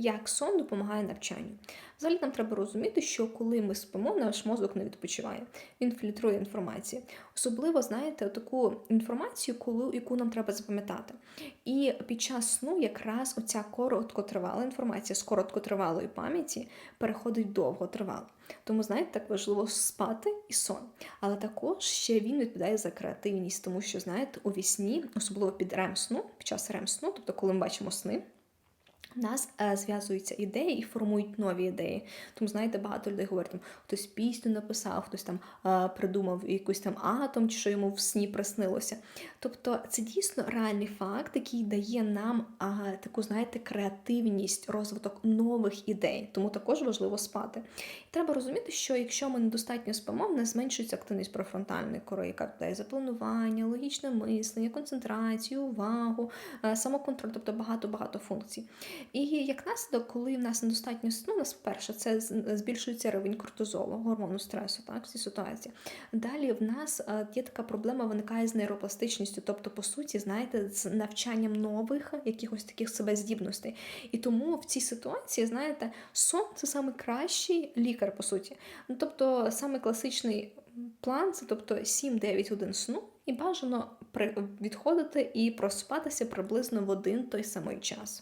Як сон допомагає навчанню? Взагалі нам треба розуміти, що коли ми спимо, наш мозок не відпочиває. Він фільтрує інформацію. Особливо, знаєте, таку інформацію, коли, яку нам треба запам'ятати. І під час сну якраз оця короткотривала інформація з короткотривалої пам'яті переходить в довготривалу. Тому, знаєте, так важливо спати і сон. Але також ще він відповідає за креативність, тому що, знаєте, у вісні, особливо під рем сну, під час рем сну, тобто коли ми бачимо сни. Нас е, зв'язуються ідеї і формують нові ідеї. Тому, знаєте, багато людей говорять, там, хтось пісню написав, хтось там е, придумав якийсь там атом, чи що йому в сні приснилося. Тобто це дійсно реальний факт, який дає нам таку, знаєте, креативність, розвиток нових ідей. Тому також важливо спати. І треба розуміти, що якщо ми недостатньо спимо, в нас зменшується активність профронтальної кори, яка відповідає за планування, логічне мислення, концентрацію, увагу, е, самоконтроль, тобто багато-багато функцій. І як наслідок, коли в нас недостатньо сну, у нас перше, це збільшується рівень кортизолу, гормону стресу, так, в цій ситуації. Далі в нас е, є така проблема, виникає з нейропластичністю, тобто, по суті, знаєте, з навчанням нових якихось таких себе здібностей. І тому в цій ситуації, знаєте, сон це саме кращий лікар, по суті. Ну, тобто, саме класичний план це тобто 7-9 годин сну, і бажано відходити і проспатися приблизно в один той самий час.